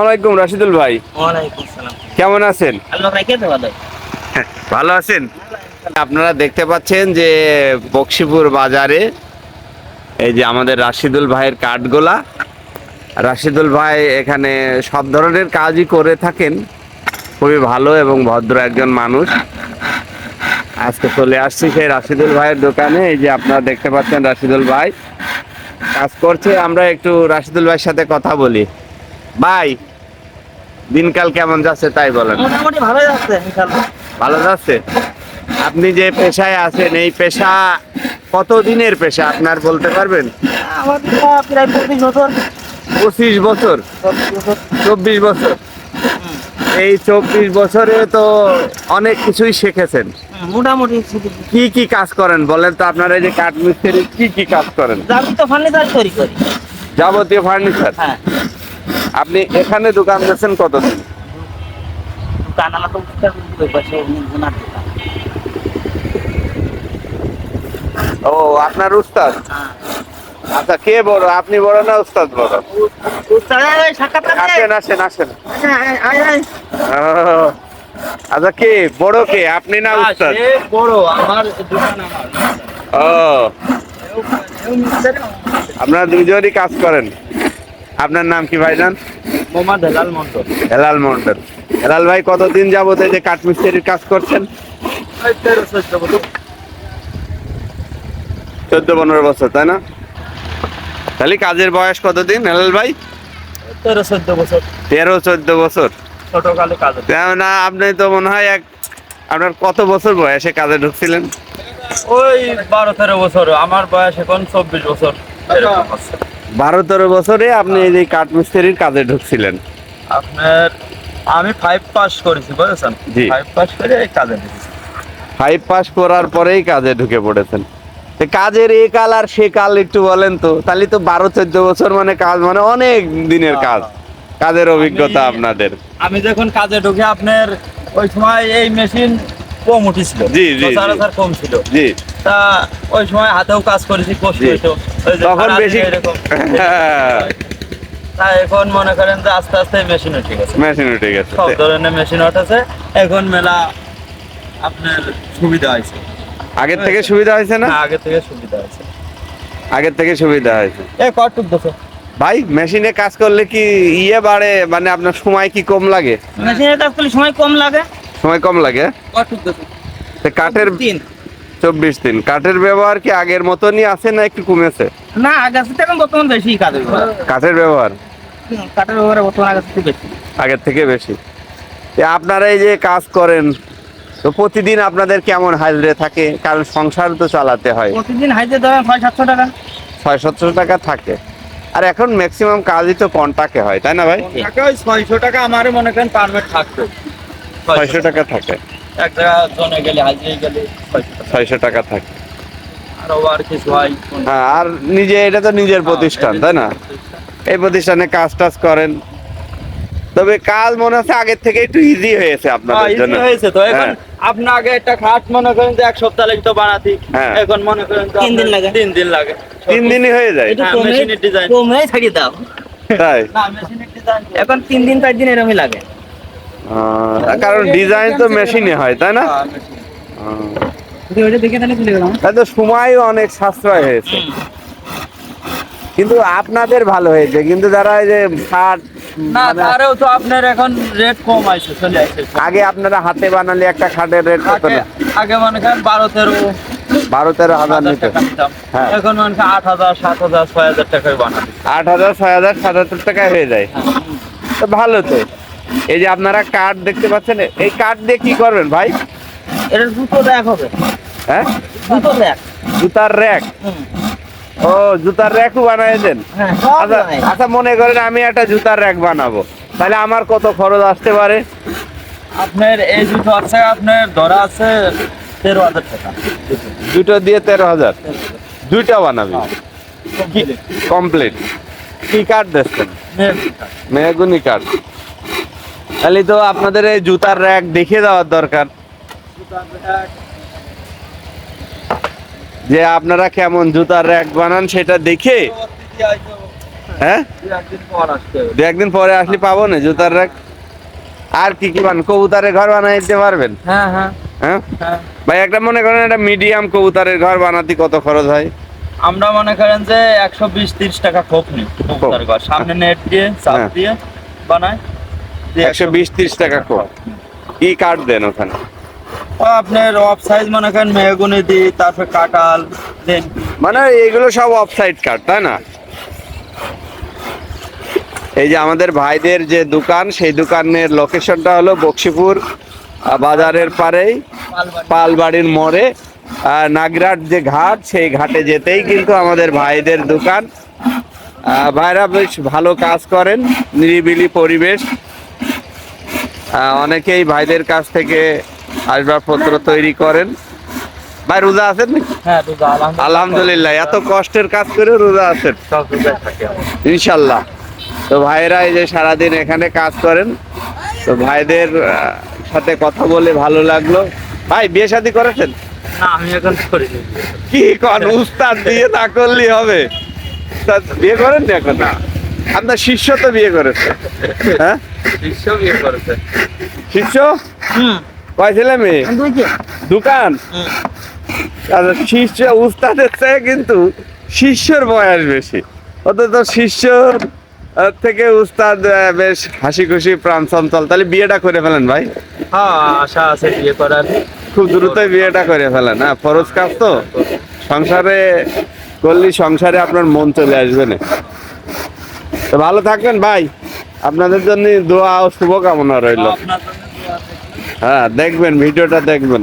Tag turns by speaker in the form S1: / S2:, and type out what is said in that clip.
S1: আলাইকুম রাশিদুল ভাই। কেমন আছেন?
S2: ভালো
S1: আছেন? আপনারা দেখতে পাচ্ছেন যে বক্সিপুর বাজারে এই যে আমাদের রাশিদুল ভাইয়ের কাঠগোলা। রাশিদুল ভাই এখানে সব ধরনের কাজই করে থাকেন। খুবই ভালো এবং ভদ্র একজন মানুষ। আজকে চলে আসছি সেই রাশিদুল ভাইয়ের দোকানে। এই যে আপনারা দেখতে পাচ্ছেন রাশিদুল ভাই। কাজ করছে আমরা একটু রাশিদুল ভাইয়ের সাথে কথা বলি। ভাই দিনকাল কেমন যাচ্ছে তাই বলেন।
S2: মোটামুটি ভালোই যাচ্ছে
S1: ভালো যাচ্ছে? আপনি যে পেশায় আছেন এই পেশা কত দিনের পেশা আপনার বলতে পারবেন?
S2: প্রায় পঁচিশ বছর?
S1: পঁচিশ বছর।
S2: চব্বিশ বছর?
S1: এই চব্বিশ বছরে তো অনেক কিছুই শিখেছেন।
S2: মোটামুটি
S1: কি কি কাজ করেন বলেন তো আপনারা এই যে কাঠ মিস্ত্রি কি কি কাজ করেন?
S2: আমি ফার্নিচার তৈরি করি।
S1: যাবতীয় ফার্নিচার?
S2: হ্যাঁ।
S1: আপনি এখানে দোকান দিয়েছেন কতদিন?
S2: দোকান আলা তো ওই পাশে অনেক দোকান।
S1: ও আপনার উস্তাদ?
S2: হ্যাঁ।
S1: আচ্ছা কে বড়? আপনি বড় না উস্তাদ বড়?
S2: উস্তাদ?
S1: আসেন আসেন আসেন। আচ্ছা কে? বড় কে? আপনি না উস্তাদ?
S2: বড় আমার দোকান আমার।
S1: ও। আপনারা দুজনই কাজ করেন। আপনার নাম কি ভাইজান?
S2: মোহাম্মদ হেলাল মন্ডল
S1: হেলাল মন্ডল হেলাল ভাই কতদিন যাবত এই যে কাঠমিস্ত্রির কাজ করছেন?
S2: চোদ্দ
S1: পনেরো বছর তাই না? তাহলে কাজের বয়স কতদিন হেলাল ভাই?
S2: তেরো চোদ্দ বছর।
S1: তেরো চোদ্দ বছর।
S2: ছোটকালে কাজ।
S1: না আপনি তো মনে হয় এক আপনার কত বছর বয়সে কাজে ঢুকছিলেন?
S2: ওই বারো তেরো বছর আমার বয়স এখন চব্বিশ বছর
S1: বারো তেরো বছরে আপনি এই যে কাঠমিস্ত্রির কাজে ঢুকছিলেন।
S2: আপনার আমি ফাইভ পাস করেছি বুঝেছেন?
S1: জি।
S2: ফাইভ পাস করে এই কাজে ঢুকেছি।
S1: ফাইভ পাস করার পরেই কাজে ঢুকে পড়েছেন। কাজের এ কাল আর সে কাল একটু বলেন তো তাহলে তো বারো চোদ্দ বছর মানে কাজ মানে অনেক দিনের কাজ। কাজের অভিজ্ঞতা আপনাদের।
S2: আমি যখন কাজে ঢুকে আপনার ওই সময় এই মেশিন কম উঠেছিল।
S1: জি, জি,
S2: কম ছিল।
S1: জি।
S2: তা ওই সময় হাতেও কাজ করেছি কষ্ট
S1: জি।
S2: হইতো
S1: তখন বেশি
S2: এরকম। তা এখন মনে করেন যে আস্তে আস্তে মেশিন উঠে গেছে।
S1: মেশিন উঠে গেছে।
S2: সব ধরনের মেশিন উঠেছে। এখন মেলা আপনার সুবিধা হয়েছে।
S1: আগের থেকে সুবিধা হয়েছে না?
S2: হ্যাঁ, আগে থেকে সুবিধা হয়েছে।
S1: আগের থেকে সুবিধা হয়েছে।
S2: এ কটুক দেখো?
S1: ভাই মেশিনে কাজ করলে কি ইয়ে বাড়ে? মানে আপনার সময় কি কম লাগে?
S2: মেশিনে কাজ করলে সময় কম লাগে।
S1: সময় কম লাগে? কাঠের চব্বিশ দিন। কাঠের ব্যবহার কি আগের মতনই আছে না একটু কমেছে?
S2: না আগে থেকে এখন বর্তমান বেশি কাঠের ব্যবহার।
S1: কাঠের ব্যবহার?
S2: কাঠের ব্যবহার বর্তমান আগে থেকে বেশি।
S1: আগের থেকে বেশি। আপনারা এই যে কাজ করেন তো প্রতিদিন আপনাদের কেমন হাজিরে থাকে? কারণ সংসার তো চালাতে হয়।
S2: প্রতিদিন হাইতে দেবেন ছয় সাতশো টাকা।
S1: ছয় সতেরো টাকা থাকে। আর এখন ম্যাক্সিমাম কাজই তো কন্টাকে হয় তাই না ভাই?
S2: টাকা ওই ছয়শো টাকা আমারও মনে করেন পারমিট থাকতো।
S1: ছয়শো টাকা থাকে।
S2: এক জায়গা জনে গেলে হাজিয়ে গেলে ছয়শো টাকা।
S1: থাকে।
S2: আর কিছু হয়
S1: হ্যাঁ আর নিজে এটা তো নিজের প্রতিষ্ঠান তাই না? এই প্রতিষ্ঠানে কাজ টাজ করেন। তবে কাজ মনে হচ্ছে আগের থেকে একটু ইজি হয়েছে
S2: হ্যাঁ,
S1: আপনাদের জন্য।
S2: easy হয়েছে তো। এখন
S1: হ্যাঁ।
S2: আপনি আগে একটা খাট মনে করেন যে এক সপ্তাহ লাগতো বানাতি।
S1: হ্যাঁ।
S2: এখন মনে করেন
S3: তিন দিন লাগে।
S2: তিন দিন লাগে।
S1: তিন দিনই হয়ে যায়।
S2: হ্যাঁ, মেশিনের ডিজাইন
S3: কমে ছাড়িয়ে দাও।
S1: তাই?
S2: না মেশিনের ডিজাইন
S3: এখন তিন দিন চার দিন এরমই লাগে।
S1: আহ, কারণ ডিজাইন তো মেশিনে হয় তাই না?
S2: হ্যাঁ,
S3: ওইটা দেখে তাহলে
S1: সময় অনেক সাশ্রয় হয়েছে। কিন্তু আপনাদের ভালো হয়েছে কিন্তু যারা এই যে ষাট
S2: না
S1: মানে
S2: তো আপনার এখন রেট কম আইছে চলে আইছে।
S1: আগে আপনারা হাতে বানালে একটা খাটের রেট কত
S2: আগে মনে করেন বারো তেরো
S1: বারো তেরো হাজার
S2: হাজার
S1: নিত। হ্যাঁ।
S2: এখন মনে করেন আট হাজার সাত হাজার ছয় হাজার টাকায় বানাবি
S1: আট হাজার ছয় হাজার সাতাত্তর টাকায় হয়ে যায়। তো ভালো তো। এই যে আপনারা কাঠ দেখতে পাচ্ছেন এই কাঠ দিয়ে কি করবেন ভাই?
S3: এটা দুটো দেখ হবে।
S1: হ্যাঁ?
S3: দুটো দেখ
S1: জুতার র্যাক? ও জুতার র্যাকও বানায় দেন।
S3: হ্যাঁ
S1: আচ্ছা আচ্ছা মনে করেন আমি একটা জুতার র্যাক বানাবো। তাহলে আমার কত খরচ আসতে পারে?
S2: আপনার এই দুটো আছে আপনার ধরা আছে তেরো হাজার টাকা।
S1: দুটো দিয়ে তেরো হাজার। দুইটা বানাবি? কমপ্লিট কি কাঠ দেখছেন? মেহগুনি কাঠ তাহলে তো আপনাদের এই জুতার র্যাক দেখিয়ে দেওয়ার দরকার। যে আপনারা কেমন জুতার র্যাক বানান সেটা দেখে? হ্যাঁ?
S2: একদিন পর আসতে হবে
S1: দু একদিন পরে আসলে পাবো না জুতার রাখ আর কি কি বান কবুতরের ঘর বানাই দিতে পারবেন?
S2: হ্যাঁ হ্যাঁ।
S1: হ্যাঁ?
S2: হ্যাঁ।
S1: ভাই একটা মনে করেন একটা মিডিয়াম কবুতরের ঘর বানাতে কত খরচ হয়?
S2: আমরা মনে করেন যে একশো বিশ তিরিশ টাকা খোপ নি কবুতর ঘর। সামনে নেট দিয়ে চাপ। দিয়ে বানায়।
S1: একশো বিশ ত্রিশ টাকা কম কি কাঠ দেন ওখানে?
S2: আপনার অফ সাইজ মনে করেন মেহগুনি দিই তারপর কাটাল দেন।
S1: মানে এগুলো সব অফসাইড কাঠ, তাই না? এই যে আমাদের ভাইদের যে দোকান, সেই দোকানের লোকেশনটা হলো বক্সিপুর বাজারের পারেই পালবাড়ির মোড়ে। নাগরাট যে ঘাট, সেই ঘাটে যেতেই কিন্তু আমাদের ভাইদের দোকান। ভাইরা বেশ ভালো কাজ করেন, নিরিবিলি পরিবেশ। অনেকেই ভাইদের কাছ থেকে আসবাবপত্র তৈরি করেন। ভাই রোজা আছেন নাকি?
S2: হ্যাঁ আলহামদুলিল্লাহ।
S1: এত কষ্টের কাজ করে রোজা আছেন। ইনশাল্লাহ। তো ভাইরা এই যে সারাদিন এখানে কাজ করেন তো ভাইদের সাথে কথা বলে ভালো লাগল। ভাই বিয়ে শাদী করেছেন?
S2: না আমি এখন করিনি।
S1: কি কন উস্তাদ বিয়ে না করলে হবে? বিয়ে করেন না এখন? না। আপনার শিষ্য তো বিয়ে করেছে। হ্যাঁ?
S2: বিশ্ব বিয়ে করেছে।
S1: শিষ্য?
S3: হুম।
S1: কয় ছেলে মেয়ে? দোকান? আচ্ছা, শিষ্য উস্তাদের চেয়ে কিন্তু শিষ্যর বয়স বেশি। অথচ শিষ্য থেকে উস্তাদ বেশ হাসি খুশি প্রাণ চঞ্চল তাহলে বিয়েটা করে ফেলেন ভাই?
S2: হ্যাঁ আশা আছে বিয়ে করার।
S1: খুব দ্রুতই বিয়েটা করে ফেলেন হ্যাঁ ফরজ কাজ তো? সংসারে করলে সংসারে আপনার মন চলে আসবে না। তো ভালো থাকবেন ভাই। আপনাদের জন্য দোয়া ও শুভকামনা রইল
S2: আপনার জন্য দোয়া থাকবে।
S1: হ্যাঁ দেখবেন ভিডিওটা দেখবেন।